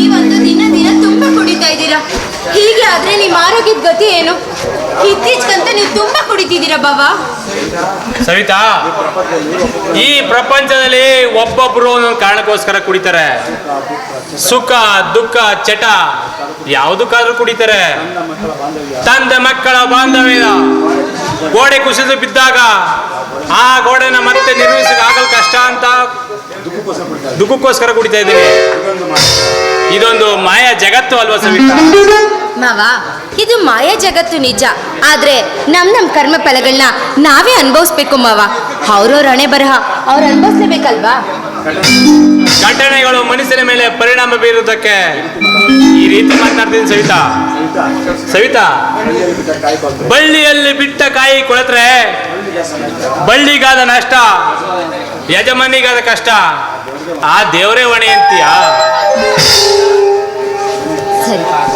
ಈ ಒಂದು ದಿನ ದಿನ ತುಂಬಾ ಕುಡಿತಾ ಇದ್ದೀರಾ? ಹೀಗೆ ಆದ್ರೆ ನಿಮ್ಮ ಆರೋಗ್ಯದ ಗತಿ ಏನು? ಇತ್ತೀಚೆಗಂತ ನೀವು ತುಂಬಾ ಕುಡಿತಿದ್ದೀರಾ ಬಾಬಾ? ಸವಿತಾ, ಈ ಪ್ರಪಂಚದಲ್ಲಿ ಒಬ್ಬೊಬ್ರು ಒಂದೊಂದು ಕಾರಣಕ್ಕೋಸ್ಕರ ಕುಡಿತಾರೆ. ಸುಖ, ದುಃಖ, ಚಟ, ಯಾವುದಕ್ಕಾದ್ರೂ ಕುಡಿತಾರೆ. ತಂದೆ ಮಕ್ಕಳ ಬಾಂಧವ್ಯ. ಗೋಡೆ ಕುಸಿದು ಬಿದ್ದಾಗ ಆ ಗೋಡೆನ ಮತ್ತೆ ನಿರ್ಮಿಸಕ್ಕೆ ಆಗಲ್ ಕಷ್ಟ ಅಂತ ದುಃಖಕ್ಕೋಸ್ಕರ ಕುಡಿತಾ ಇದ್ದೀನಿ. ಇದೊಂದು ಮಾಯ ಜಗತ್ತು ಅಲ್ವಾ ಸವಿತಾ? ಮಾವ, ಇದು ಮಾಯ ಜಗತ್ತು ನಿಜ. ಆದ್ರೆ ನಮ್ ನಮ್ ಕರ್ಮ ಫಲಗಳನ್ನ ನಾವೇ ಅನುಭವಿಸ್ಬೇಕು ಮಾವ. ಅವ್ರವ್ರ ಹಣೆ ಬರಹ ಅವ್ರು ಅನುಭವಿಸ್ಲೇಬೇಕಲ್ವಾ? ಘಟನೆಗಳು ಮನುಷ್ಯನ ಮೇಲೆ ಪರಿಣಾಮ ಬೀರುವುದಕ್ಕೆ ಈ ರೀತಿ ಮಾತನಾಡ್ತೀನಿ ಸವಿತಾ. ಸವಿತಾ, ಬಳ್ಳಿಯಲ್ಲಿ ಬಿಟ್ಟ ಕಾಯಿ ಕೊಳತ್ರೆ ಬಳ್ಳಿಗಾದ ನಷ್ಟ, ಯಜಮಾನಿಗಾದ ಕಷ್ಟ. ಆ ದೇವರೇ ಹೊಣೆ ಅಂತೀಯ?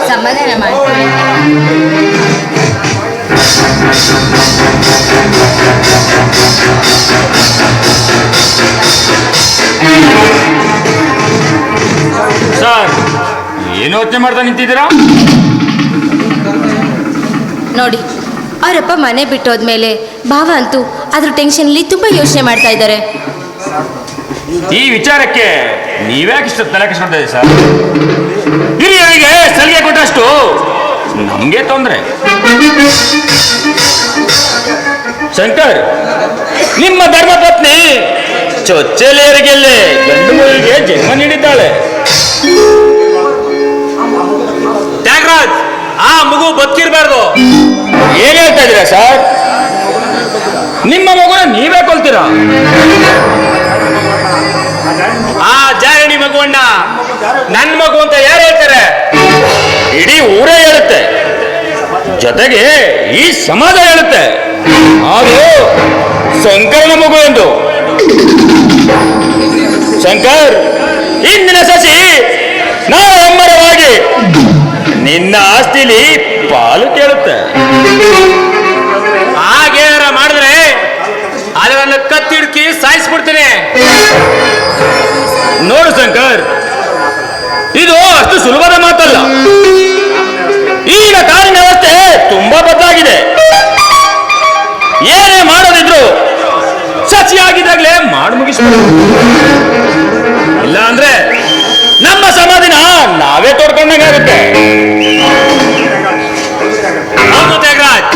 ಸಮಾಧಾನ ಸರ್ ಏನು ಯೋಚನೆ ಮಾಡ್ತಾ ನಿಂತಿದ್ದೀರಾ? ನೋಡಿ ಅವರಪ್ಪ ಮನೆ ಬಿಟ್ಟೋದ್ಮೇಲೆ ಭಾವ ಅಂತೂ ಅದ್ರ ಟೆನ್ಷನ್ಲಿ ತುಂಬಾ ಯೋಚನೆ ಮಾಡ್ತಾ ಇದ್ದಾರೆ. ಈ ವಿಚಾರಕ್ಕೆ ನೀವ್ಯಾಕೆ ಇಷ್ಟ ತಲೆ ಇದ್ದೀರಿ ಸರ್? ಹಿರಿಯರಿಗೆ ಸಲಿಗೆ ಕೊಟ್ಟಷ್ಟು ನಮಗೆ ತೊಂದರೆ. ಶಂಕರ್ ನಿಮ್ಮ ಧರ್ಮಪತ್ನಿ ಚೊಚ್ಚಲೆಯರಿಗೆಲ್ಲೇ ಗಂಡು ಮಗುವಿಗೆ ಜನ್ಮ ನೀಡಿದ್ದಾಳೆ. ತ್ಯಾಗರಾಜ್ ಆ ಮಗು ಬದುಕಿರ್ಬಾರ್ದು. ಏನ್ ಹೇಳ್ತಾ ಇದ್ದೀರಾ ಸರ್? ನಿಮ್ಮ ಮಗುನ ನೀವೇ ಕೊಲ್ತೀರಾ? ಆ ಜಾರಣಿ ಮಗುವಣ್ಣ ನನ್ ಮಗು ಅಂತ ಯಾರು ಹೇಳ್ತಾರೆ? ಇಡೀ ಊರೇ ಹೇಳುತ್ತೆ. ಜೊತೆಗೆ ಈ ಸಮಾಜ ಹೇಳುತ್ತೆ. ಅದು ಸಂಕರ್ಣ ಮಗು ಎಂದು. ಶಂಕರ್ ಇಂದಿನ ಸಸಿ ನಾಳೆ ಎಮ್ಮರವಾಗಿ ನಿನ್ನ ಆಸ್ತಿಲಿ ಪಾಲು ಕೇಳುತ್ತೆ ಹಾಗೇನಾರ ಮಾಡಿದ್ರೆ ಅದನ್ನು ಕತ್ತಿಡ್ಕಿ ಸಾಯಿಸ್ಬಿಡ್ತೀನಿ. ನೋಡು ಶಂಕರ್ ಇದು ಅಷ್ಟು ಸುಲಭದ ಮಾತಲ್ಲ. ಈಗ ಕಾಲಿನ ವ್ಯವಸ್ಥೆ ತುಂಬಾ ಬದಲಾಗಿದೆ. ಏನೇ ಮಾಡೋದಿದ್ರು ಸಸಿ ಆಗಿದ್ದಾಗಲೇ ಮಾಡಿ ಮುಗಿಸ್ಬೋದು ಇಲ್ಲ ಅಂದ್ರೆ ನಮ್ಮ ಸಮಾಧಿನ ನಾವೇ ತೋರ್ಕೊಂಡಂಗಾಗುತ್ತೆ ತ್ಯಾಗರಾಜ್.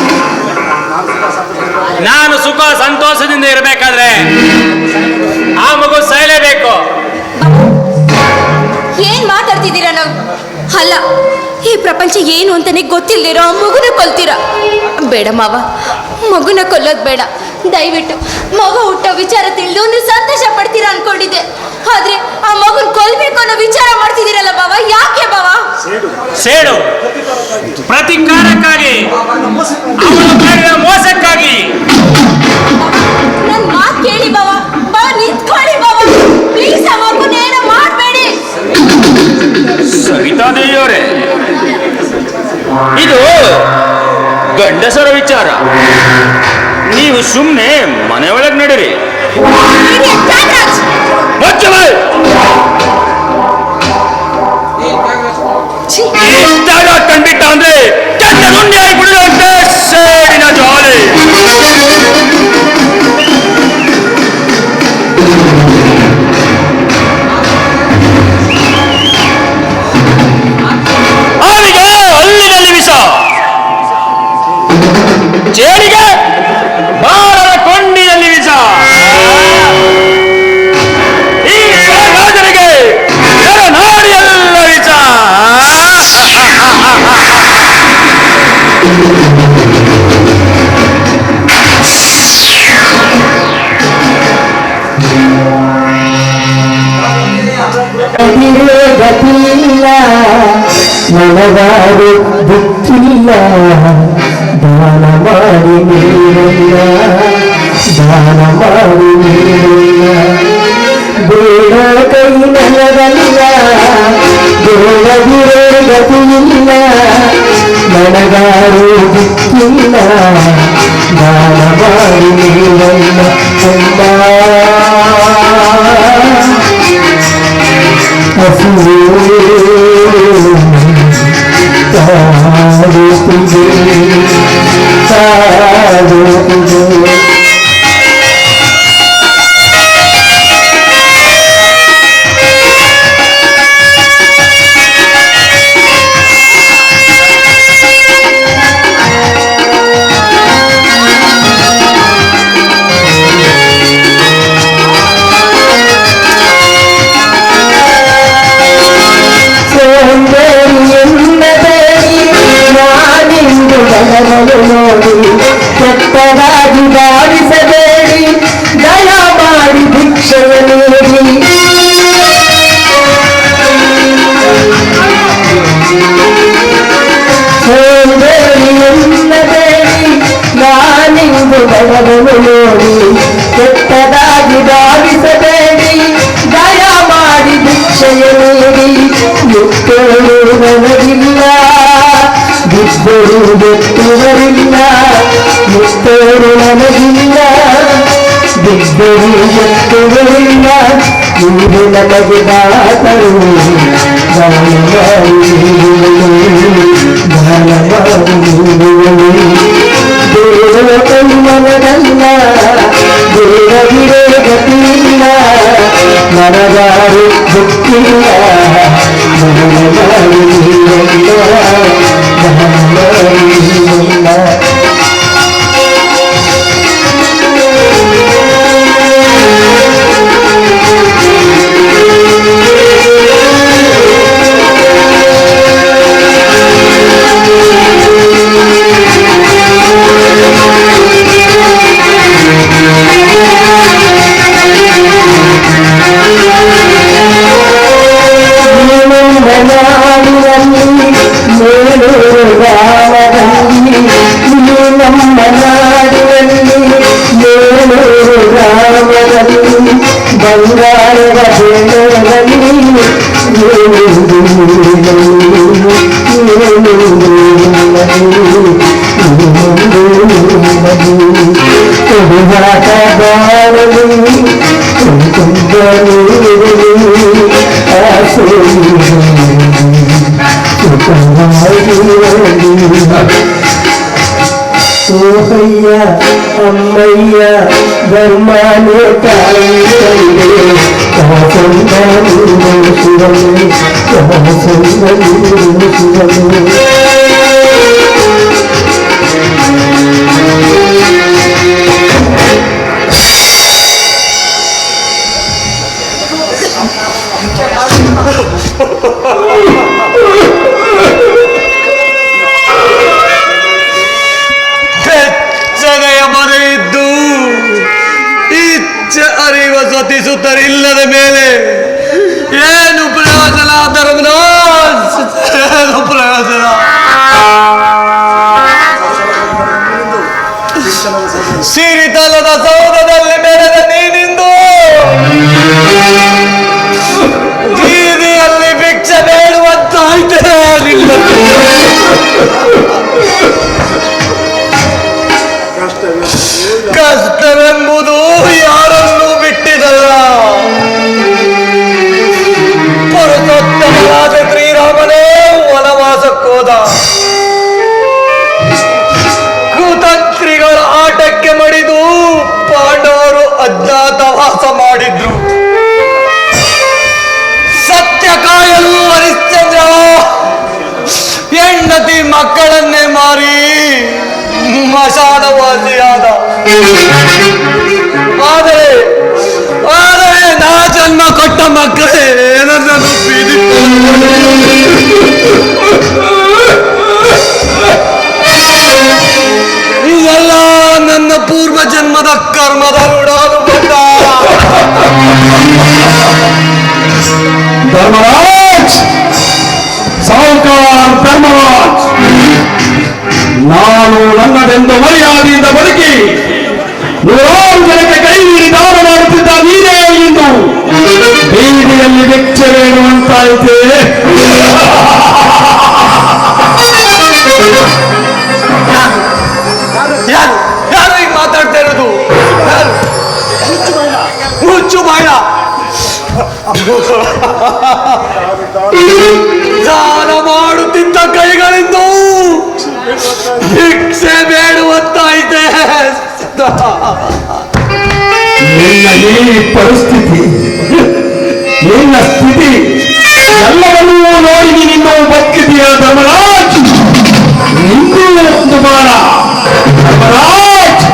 ನಾನು ಸುಖ ಸಂತೋಷದಿಂದ ಇರಬೇಕಾದ್ರೆ ಆ ಮಗು ಸಾಯಲೇಬೇಕು ಏನ್ ಮಾತಾಡ್ತಿದ್ದೀರ ನಾವು? ಅಲ್ಲ, ಈ ಪ್ರಪಂಚ ಏನು ಅಂತಾನೆ ಗೊತ್ತಿಲ್ದಿರೋ ಮಗುನ ಕೊಲ್ತೀರಾ? ಬೇಡ ಮಾವ, ಮಗುನ ಕೊಲ್ಲೋದು ಬೇಡ. ದಯವಿಟ್ಟು ಮಗ ಹುಟ್ಟೋ ವಿಚಾರ ತಿಳಿದು ನೀವು ಸಂತೋಷ ಪಡ್ತೀರಾ ಅನ್ಕೊಂಡಿದ್ದೆ. ಆದ್ರೆ ಆ ಮಗನ್ ಕೊಲ್ಬೇಕು ಅನ್ನೋ ವಿಚಾರ ಮಾಡ್ತಿದ್ದೀರಲ್ಲ ಬಾವ ಯಾಕೆ ಬಾವ? ಸೇಡು. ಪ್ರತಿಕಾರಕ್ಕಾಗಿ ಅವಳು ಮಾಡಿದ ಮೋಸಕ್ಕಾಗಿ. ನನ್ ಮಾತ್ ಕೇಳಿ ಬಾವ ಬಾವ ನಿಂತ್ಕೊಳ್ಳಿ ಬಾವ. ಪ್ಲೀಸ್ ಆ ಮಗುನ ಏನೋ ಮಾಡಬೇಡಿ. ಸವಿತಾದೇವಿಯವರೇ ಇದು ಗಂಡಸರ ವಿಚಾರ. ನೀವು ಸುಮ್ಮನೆ ಮನೆ ಒಳಗೆ ನಡೀರಿ. ಮುಚ್ಚು ಬಾಯ್. ಇಷ್ಟಾಗ ಕಂಡಿಟ್ಟ ಅಂದ್ರೆ ಕೆಟ್ಟ ನುಂಡಿಯಾಗಿ ಬಿಡುವಂತೆ ಸೇಡಿನ ಜ್ವಾಲೆ. ಮರದಲಿಯ ದೇವಗುರೇ ಗತಿಯಿಲ್ಲ ನನಗಾರು ದಿಕ್ಕಿಲ್ಲ ದಾನ ಮಾಡಿ ನೀವಲ್ಲ ತುಂಬ ತಾರುತ್ತಿದೆ ತಾರುತ್ತಿದೆ ಬಿದ್ದರು ಎತ್ತುವರಿಲ್ಲ ನೀವು ನಮಗೆ ದಾತರು ದೇವ ಕಣ್ಣನಲ್ಲ ದೇವಗಿರೇ ಗತಿಯಿಲ್ಲ ನನಗಾರು ಗೊತ್ತಿಲ್ಲ ನನಗಾರು ನನಗಾರು ನಾಡಿನಲ್ಲಿ సుబ్బయ్య అమ్మయ్య ధర్మానే కాంతయ్యే ಅರಿವ ಇಲ್ಲದ ಮೇಲೆ ಏನು ಪ್ರಯೋಜನ ಧರ್ಮರಾಜ್ ಏನು ಪ್ರಯೋಜನ? ಸಿರಿತಲದ ಸೌಧದಲ್ಲಿ ಬೆಳೆದ ನೀನಿಂದು. ಬೀದಿಯಲ್ಲಿ ಭಿಕ್ಷೆ ಬೇಡುವಂತಾಯ್ತೇ. ಕಷ್ಟವೆಂಬುದು ಮಕ್ಕಳನ್ನೇ ಮಾರಿ ಮಶಾನವಾಸಿಯಾದ ಆದರೆ ಆದರೆ ನಾ ಜನ್ಮ ಕೊಟ್ಟ ಮಕ್ಕಳೇ ನನ್ನನ್ನು ಇದೆಲ್ಲ ನನ್ನ ಪೂರ್ವ ಜನ್ಮದ ಕರ್ಮದ ಋಣಾನು ಬಂದ. ಧರ್ಮರಾಜ್! ಬೇಡುವಂತಾಯಿತೆ ಯಾರು ಯಾರು ಮಾತಾಡ್ತಾ ಇರೋದು? ದಾನ ಮಾಡುತ್ತಿದ್ದ ಕೈಗಳಿಂದ ಭಿಕ್ಷೆ ಇದೆ. ನಿನ್ನ ಈ ಪರಿಸ್ಥಿತಿ ಇನ್ನೂ ಒಂದು ಬಾಣ ಧರ್ಮರಾಜ್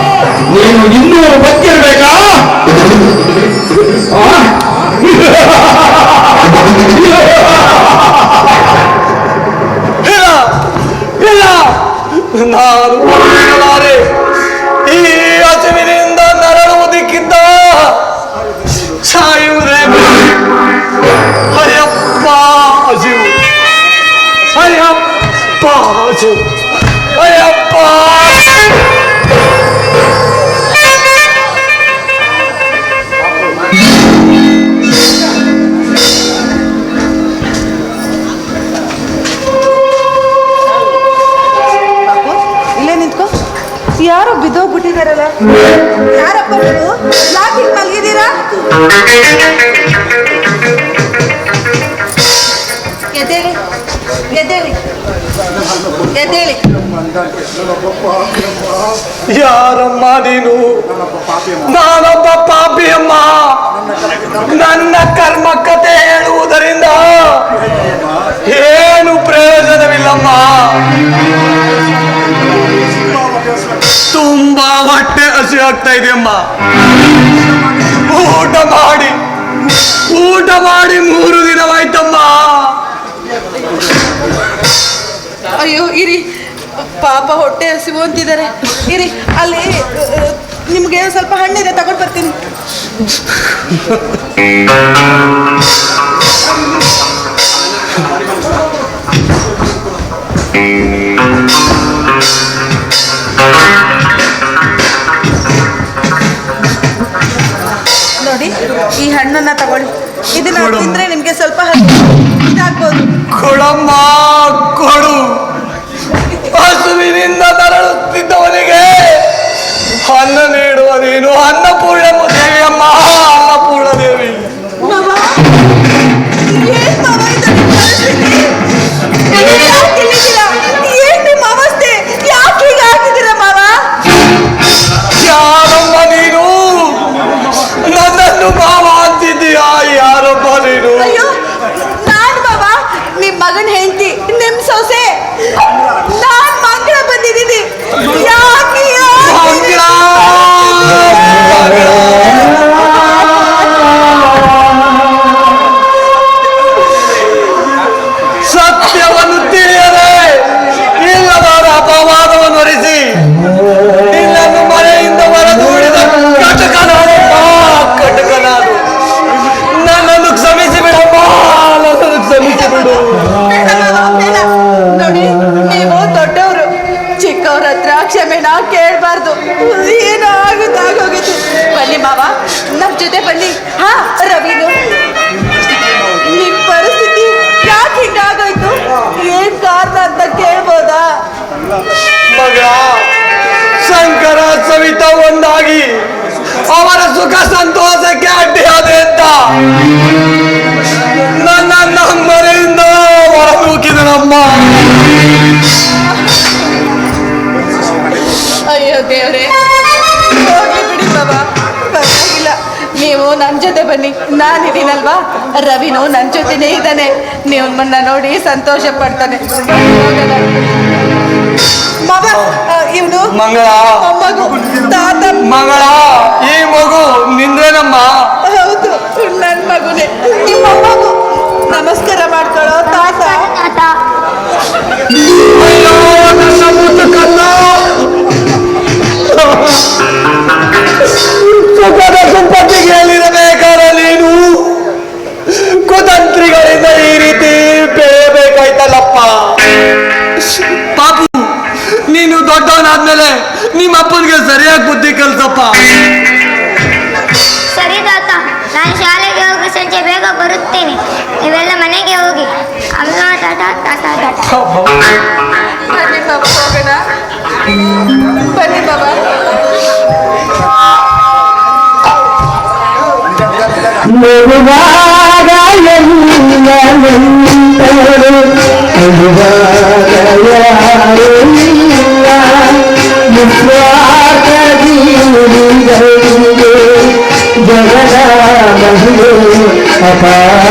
ಯಾರಪ್ಪ ನೀವು? ಯಾಕೆ ಮಲಗಿದ್ದೀರಾ ಎದ್ದೇಳಿ ಎದ್ದೇಳಿ ಎದ್ದೇಳಿ. ಯಾರಮ್ಮ ನೀನು? ನಾನೊಬ್ಬ ಪಾಪಿಯಮ್ಮ. ನನ್ನ ಕರ್ಮ ಆಗ್ತಾ ಇದೆಯಮ್ಮ? ಊಟ ಮಾಡಿ ಊಟ ಮಾಡಿ ಮೂರು ದಿನವಾಯ್ತಮ್ಮ. ಅಯ್ಯೋ, ಇರಿ. ಪಾಪ ಹೊಟ್ಟೆ ಹಸಿವು ಅಂತಿದ್ದಾರೆ. ಇರಿ, ಅಲ್ಲಿ ನಿಮ್ಗೆ ಸ್ವಲ್ಪ ಹಣ್ಣಿದೆ, ತಗೊಂಡು ಬರ್ತೀನಿ. ಈ ಹಣ್ಣನ್ನ ತಗೊಳ್ಳಿ. ಇದನ್ನ. ತಿಂದ್ರೆ ನಿಮ್ಗೆ ಸ್ವಲ್ಪ ಇದಾಗ್ಬೋದು ಕೊಡಮ್ಮ ಕೊಡು. ಹಸುವಿನಿಂದ ತರಳುತ್ತಿದ್ದವನಿಗೆ ಅನ್ನ ನೀಡುವ ನೀನು ಅನ್ನಪೂರ್ಣ ದೇವಿಯಮ್ಮ ಸವಿತಾ ಒಂದಾಗಿ ಅವರ ಸುಖ ಸಂತೋಷಕ್ಕೆ ಅಡ್ಡಿಯಾದೆ ಅಂತ ನನ್ನ ನಮ್ಮನೆಯಿಂದ ಹೊರದೂಕಿದನಮ್ಮ ಅಯ್ಯೋ ದೇವ್ರೆ ಬಿಡಿ ನೀವು ನನ್ನ ಜೊತೆ ಬನ್ನಿ. ನಾನಿದ್ದೀನಲ್ವಾ ರವಿನು ನನ್ನ ಜೊತೆನೇ ಇದ್ದಾನೆ. ನೀವು ನೋಡಿ ಸಂತೋಷ ಪಡ್ತಾನೆ. ಮಗ. ಮಂಗಳ. ತಾತ. ಮಗಳ. ಈ ಮಗು ನಿಂದೇನಮ್ಮ ಹೌದು ನನ್ನ ಮಗುನೇ. ನಿಮ್ಮ ಟಾಟ ಟಾಟ ಬನ್ನಿ ಬಾಬಾ ಹೋಗೋಣ ಬನ್ನಿ ಬಾಬಾ ಮರುವಾಗ జగదామహిలో అపార